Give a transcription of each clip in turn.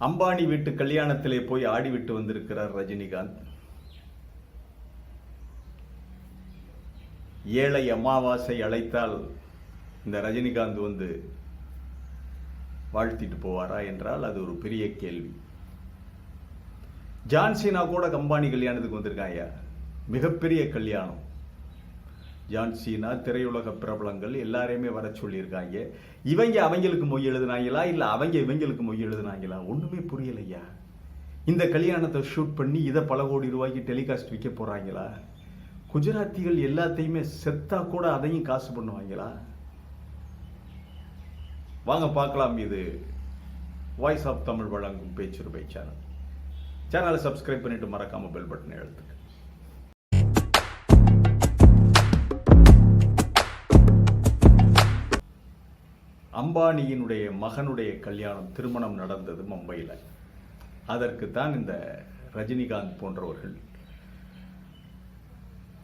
அம்பானி வீட்டு கல்யாணத்திலே போய் ஆடிவிட்டு வந்திருக்கிறார் ரஜினிகாந்த். ஏழை அமாவாசை அழைத்தால் இந்த ரஜினிகாந்த் வந்து வாழ்த்திட்டு போவாரா என்றால் அது ஒரு பெரிய கேள்வி. ஜான்சினா கூட கம்பானி கல்யாணத்துக்கு வந்திருக்காங்க மிகப்பெரிய கல்யாணம். ஜான்சீனா திரையுலக பிரபலங்கள் எல்லாரையுமே வர சொல்லியிருக்காங்க. இவங்க அவங்களுக்கு மொய் எழுதுனாங்களா? இல்லை அவங்க இவங்களுக்கு மொய் எழுதுனாங்களா? ஒன்றுமே புரியலையா? இந்த கல்யாணத்தை ஷூட் பண்ணி இதை பல கோடி ரூபாய்க்கு டெலிகாஸ்ட் விற்க போகிறாங்களா குஜராத்திகள் எல்லாத்தையுமே செத்தா கூட அதையும் காசு பண்ணுவாங்களா? வாங்க பார்க்கலாம் இது வாய்ஸ் ஆஃப் தமிழ் வழங்கும் பேச்சுரிமை சேனல் சேனலை சப்ஸ்கிரைப் பண்ணிட்டு மறக்காம பெல் பட்டனை அழுத்துங்க அம்பானியினுடைய மகனுடைய கல்யாணம் திருமணம் நடந்தது மும்பையில். அதற்கு தான் இந்த ரஜினிகாந்த் போன்றவர்கள்.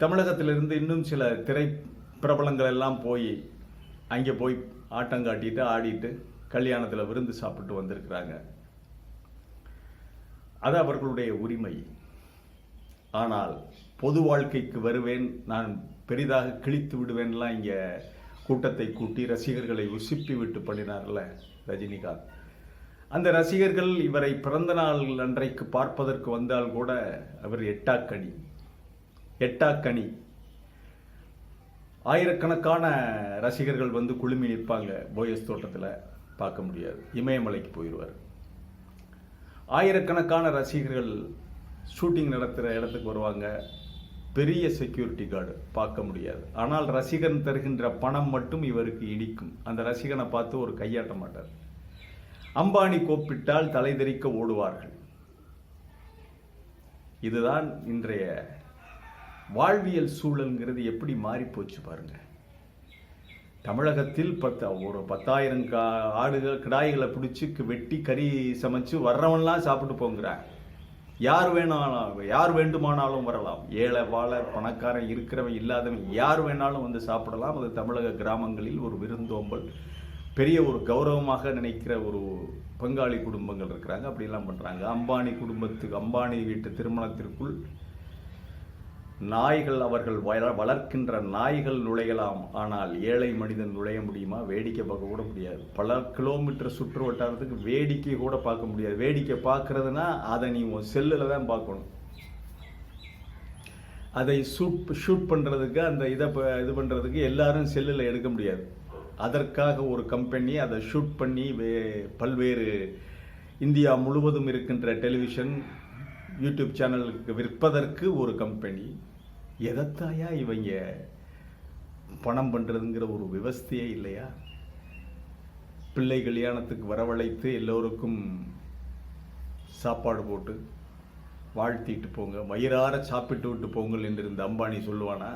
தமிழகத்திலிருந்து இன்னும் சில திரை பிரபலங்கள் எல்லாம் போய் அங்கே போய் ஆட்டம் காட்டிட்டு ஆடிட்டு கல்யாணத்தில் விருந்து சாப்பிட்டு வந்திருக்கிறாங்க. அது அவர்களுடைய உரிமை. ஆனால் பொது வாழ்க்கைக்கு வருவேன் நான் பெரிதாக கிழித்து விடுவேன்லாம் இங்கே கூட்டத்தை கூட்டி ரசிகர்களை உசுப்பி விட்டு பண்ணினார்ல ரஜினிகாந்த். அந்த ரசிகர்கள் இவரை பிறந்த நாள் அன்றைக்கு பார்ப்பதற்கு வந்தால் கூட அவர் எட்டாக்கனி எட்டாக்கனி. ஆயிரக்கணக்கான ரசிகர்கள் வந்து குழுமி நிற்பாங்க போயஸ் தோட்டத்தில் பார்க்க முடியாது. இமயமலைக்கு போயிடுவார் ஆயிரக்கணக்கான ரசிகர்கள் ஷூட்டிங் நடத்துகிற இடத்துக்கு வருவாங்க. பெரிய செக்யூரிட்டி கார்டு பார்க்க முடியாது. ஆனால் ரசிகன் தருகின்ற பணம் மட்டும் இவருக்கு இடிக்கும். அந்த ரசிகனை பார்த்து ஒரு கையாட்ட மாட்டார். அம்பானி கோப்பிட்டால் தலைதெறிக்க ஓடுவார்கள். இதுதான் இன்றைய வாழ்வியல் சூழல்ங்கிறது எப்படி மாறி போச்சு பாருங்க. தமிழகத்தில் பத்து ஒரு பத்தாயிரம் கா ஆடுகள் கிடாய்களை பிடிச்சி வெட்டி கறி சமைச்சு வர்றவன்லாம் சாப்பிட்டு போங்கிறான் யார் வேணாலும் யார் வேண்டுமானாலும் வரலாம். ஏழை வாழ பணக்காரன் இருக்கிறவன் இல்லாதவன் யார் வேணாலும் வந்து சாப்பிடலாம். அது தமிழக கிராமங்களில் ஒரு விருந்தோம்பல் பெரிய ஒரு கௌரவமாக நினைக்கிற ஒரு பங்காளி குடும்பங்கள் இருக்கிறாங்க. அப்படிலாம் பண்ணுறாங்க அம்பானி குடும்பத்துக்கு அம்பானி வீட்டு திருமணத்திற்குள் நாய்கள் அவர்கள் வள- வளர்க்கின்ற நாய்கள் நுழையலாம். ஆனால் ஏழை மனிதன் நுழைய முடியுமா? வேடிக்கை பார்க்க கூட முடியாது. பல கிலோமீட்டர் சுற்று வட்டாரத்துக்கு வேடிக்கை கூட பார்க்க முடியாது. வேடிக்கை பார்க்கறதுனா அதை நீ உன் செல்லில் தான் பார்க்கணும். அதை ஷூட் ஷூட் பண்ணுறதுக்கு அந்த இதை ப- இது பண்ணுறதுக்கு எல்லாரும் செல்லில் எடுக்க முடியாது. அதற்காக ஒரு கம்பெனி அதை ஷூட் பண்ணி வே பல்வேறு இந்தியா முழுவதும் இருக்கின்ற டெலிவிஷன் யூடியூப் சேனலுக்கு விற்பதற்கு ஒரு கம்பெனி எதத்தாயா இவங்க பணம் பண்ணுறதுங்கிற ஒரு விவஸ்தையே இல்லையா? பிள்ளை கல்யாணத்துக்கு வரவழைத்து எல்லோருக்கும் சாப்பாடு போட்டு வாழ்த்திட்டு போங்க. வயிறார சாப்பிட்டு விட்டு போங்கள் என்று இந்த அம்பானி சொல்லுவானா?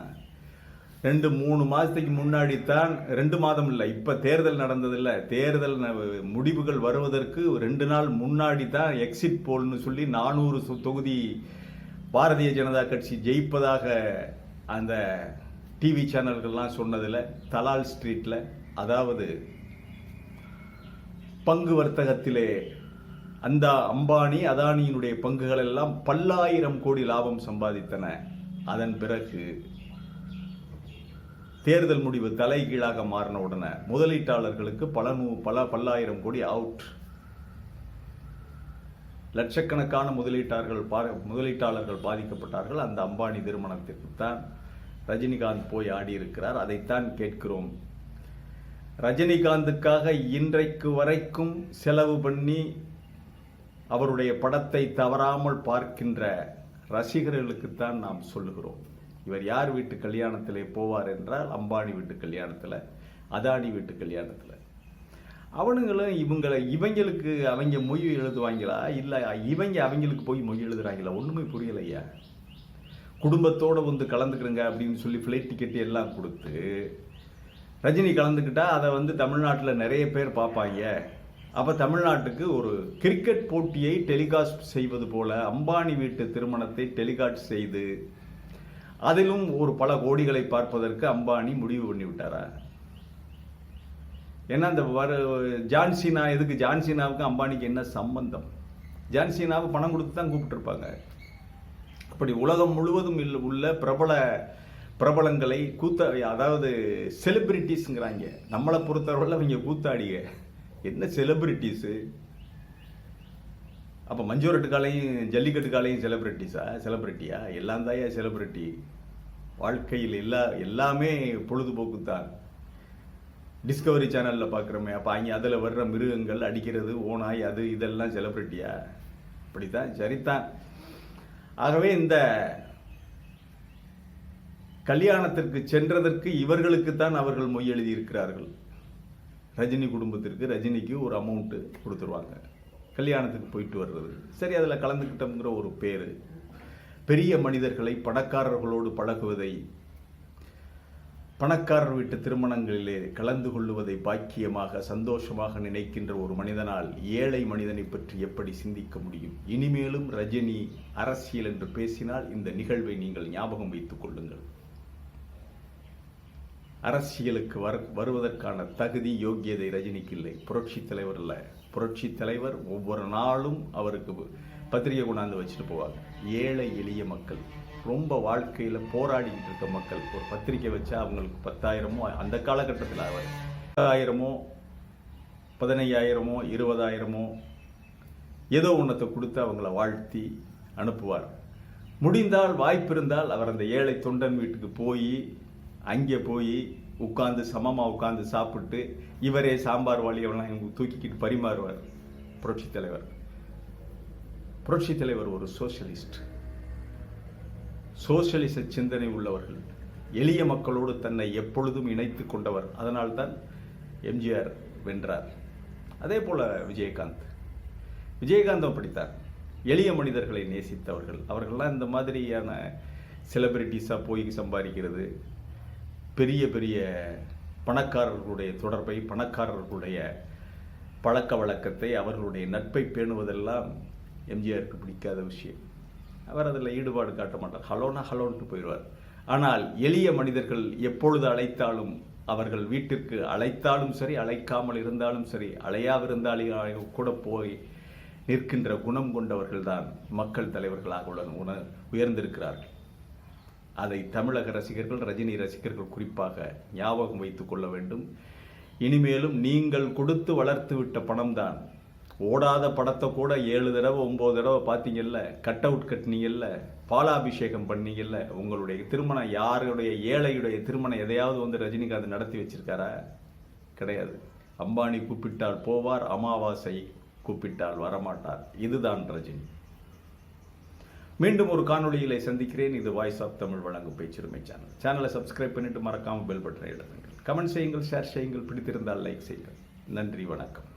ரெண்டு மூணு மாதத்துக்கு முன்னாடி தான் ரெண்டு மாதம் இல்லை இப்போ தேர்தல் நடந்ததில்ல. தேர்தல் ந- முடிவுகள் வருவதற்கு ரெண்டு நாள் முன்னாடி தான் எக்ஸிட் போல்னு சொல்லி நானூறு தொகுதி பாரதிய ஜனதா கட்சி ஜெயிப்பதாக அந்த டிவி சேனல்கள்லாம் சொன்னதில் தலால் ஸ்ட்ரீட்டில் அதாவது பங்கு வர்த்தகத்திலே அந்த அம்பானி அதானியினுடைய பங்குகள் எல்லாம் பல்லாயிரம் கோடி லாபம் சம்பாதித்தன. அதன் பிறகு தேர்தல் முடிவு தலைகீழாக மாறின உடனே முதலீட்டாளர்களுக்கு பல நூ பல பல்லாயிரம் கோடி அவுட் லட்சக்கணக்கான முதலீட்டாளர்கள் பா- முதலீட்டாளர்கள் பாதிக்கப்பட்டார்கள். அந்த அம்பானி திருமணத்திற்கு தான் ரஜினிகாந்த் போய் ஆடியிருக்கிறார். அதைத்தான் கேட்கிறோம். ரஜினிகாந்துக்காக இன்றைக்கு வரைக்கும் செலவு பண்ணி அவருடைய படத்தை தவறாமல் பார்க்கின்ற ரசிகர்களுக்குத்தான் நாம் சொல்லுகிறோம். இவர் யார் வீட்டு கல்யாணத்திலே போவார் என்றால் அம்பானி வீட்டு கல்யாணத்தில் அதானி வீட்டு கல்யாணத்தில். அவனுங்களும் இவங்களை இவங்களுக்கு அவங்க மொய் எழுதுவாங்களா? இல்லை இவங்க அவங்களுக்கு போய் மொய் எழுதுறாங்களா? ஒன்றுமே புரியலையா. குடும்பத்தோடு வந்து கலந்துக்கிறங்க அப்படின்னு சொல்லி ஃப்ளைட் டிக்கெட் எல்லாம் கொடுத்து ரஜினி கலந்துக்கிட்டா அதை வந்து தமிழ்நாட்டில் நிறைய பேர் பார்ப்பாங்க. அப்போ தமிழ்நாட்டுக்கு ஒரு கிரிக்கெட் போட்டியை டெலிகாஸ்ட் செய்வது போல அம்பானி வீட்டு திருமணத்தை டெலிகாஸ்ட் செய்து அதிலும் ஒரு பல கோடிகளை பார்ப்பதற்கு அம்பானி முடிவு பண்ணிவிட்டாரா? ஏன்னா அந்த வர ஜான்சினா எதுக்கு ஜான்சினாவுக்கு அம்பானிக்கு என்ன சம்பந்தம்? ஜான்சினாவை பணம் கொடுத்து தான் கூப்பிட்டுருப்பாங்க. அப்படி உலகம் முழுவதும் உள்ள பிரபல பிரபலங்களை கூத்த அதாவது செலிபிரிட்டிஸ்ங்கிறாங்க நம்மளை பொறுத்தவரையில் அவங்க கூத்தாடிங்க என்ன செலிபிரிட்டிஸு அப்போ மஞ்சூரட்டு காலையும் ஜல்லிக்கட்டு காலையும் செலிபிரிட்டிஸா செலிபிரிட்டியா எல்லாம் தாயா செலிபிரிட்டி வாழ்க்கையில் எல்லா எல்லாமே பொழுதுபோக்கு தான் டிஸ்கவரி சேனலில் பார்க்குறோமே அப்போ அங்கே அதில் வர்ற மிருகங்கள் அடிக்கிறது ஓனாய் அது இதெல்லாம் செலப்ரிட்டியா அப்படித்தான் சரிதான் ஆகவே இந்த கல்யாணத்திற்கு சென்றதற்கு இவர்களுக்குத்தான் அவர்கள் மொய் எழுதியிருக்கிறார்கள். ரஜினி குடும்பத்திற்கு ரஜினிக்கு ஒரு அமௌண்ட்டு கொடுத்துருவாங்க. கல்யாணத்துக்கு போயிட்டு வர்றது. சரி அதில் கலந்துக்கிட்டோங்கிற ஒரு பேர். பெரிய மனிதர்களை பணக்காரர்களோடு பழகுவதை பணக்காரர் வீட்டு திருமணங்களிலே கலந்து கொள்ளுவதை பாக்கியமாக சந்தோஷமாக நினைக்கின்ற ஒரு மனிதனால் ஏழை மனிதனை பற்றி எப்படி சிந்திக்க முடியும்? இனிமேலும் ரஜினி அரசியல் என்று பேசினால் இந்த நிகழ்வை நீங்கள் ஞாபகம் வைத்துக் கொள்ளுங்கள். அரசியலுக்கு வர வருவதற்கான தகுதி யோக்கியதை ரஜினிக்கு இல்லை. புரட்சி தலைவர் இல்லை புரட்சி தலைவர் ஒவ்வொரு நாளும் அவருக்கு பத்திரிகை கொண்டாந்து வச்சுட்டு போவாங்க ஏழை எளிய மக்கள். ரொம்ப வாழ்க்கையில் போராடிக்கிட்டு இருக்க மக்கள் ஒரு பத்திரிக்கை வச்சா அவங்களுக்கு பத்தாயிரமோ அந்த காலகட்டத்தில் அவர் பத்தாயிரமோ பதினையாயிரமோ இருபதாயிரமோ ஏதோ ஒன்றத்தை கொடுத்து அவங்கள வாழ்த்தி அனுப்புவார். முடிந்தால் வாய்ப்பு இருந்தால் அவர் அந்த ஏழை தொண்டன் வீட்டுக்கு போய் அங்கே போய் உட்காந்து சமமாக உட்காந்து சாப்பிட்டு இவரே சாம்பார் வாளியெல்லாம் இவங்க தூக்கிக்கிட்டு பரிமாறுவார் புரட்சி தலைவர். புரட்சி தலைவர் ஒரு சோஷலிஸ்ட் சோசியலிச சிந்தனை உள்ளவர்கள். எளிய மக்களோடு தன்னை எப்பொழுதும் இணைத்து கொண்டவர். அதனால்தான் எம்ஜிஆர் வென்றார். அதே போல் விஜயகாந்த். விஜயகாந்தும் அப்படித்தான். எளிய மனிதர்களை நேசித்தவர்கள். அவர்கள்லாம் இந்த மாதிரியான செலிபிரிட்டிஸாக போய் சம்பாதிக்கிறது. பெரிய பெரிய பணக்காரர்களுடைய தொடர்பை பணக்காரர்களுடைய பழக்க வழக்கத்தை அவர்களுடைய நட்பை பேணுவதெல்லாம் எம்ஜிஆருக்கு பிடிக்காத விஷயம். அவர் அதில் ஈடுபாடு காட்ட மாட்டார். ஹலோனா ஹலோன்ட்டு போயிடுவார். ஆனால் எளிய மனிதர்கள் எப்பொழுது அழைத்தாலும் அவர்கள் வீட்டிற்கு அழைத்தாலும் சரி அழைக்காமல் இருந்தாலும் சரி அழையாவிருந்தாலே கூட போய் நிற்கின்ற குணம் கொண்டவர்கள்தான் மக்கள் தலைவர்களாக உள்ள உண உயர்ந்திருக்கிறார்கள். அதை தமிழக ரசிகர்கள் ரஜினி ரசிகர்கள் குறிப்பாக ஞாபகம் வைத்துக் கொள்ள வேண்டும். இனிமேலும் நீங்கள் கொடுத்து வளர்த்து விட்ட பணம்தான் ஓடாத படத்தை கூட ஏழு தடவை ஒம்பது தடவை பார்த்தீங்கல்ல கட் அவுட் கட்டினீங்கல்ல பாலாபிஷேகம் பண்ணீங்கல்ல உங்களுடைய திருமணம் யாருடைய ஏழையுடைய திருமணம் எதையாவது வந்து ரஜினிகாந்த் நடத்தி வச்சிருக்காரா? கிடையாது. அம்பானி கூப்பிட்டால் போவார் அமாவாசை கூப்பிட்டால் வரமாட்டார். இதுதான் ரஜினி. மீண்டும் ஒரு காணொளியிலே சந்திக்கிறேன். இது வாய்ஸ் ஆஃப் தமிழ் வழங்கும் பேச்சுரிமை சேனல் சேனலை சப்ஸ்கிரைப் பண்ணிட்டு மறக்காமல் பெல் பட்டனை எழுதுங்கள் கமெண்ட் செய்யுங்கள் ஷேர் செய்யுங்கள் பிடித்திருந்தால் லைக் செய்யுங்கள். நன்றி வணக்கம்.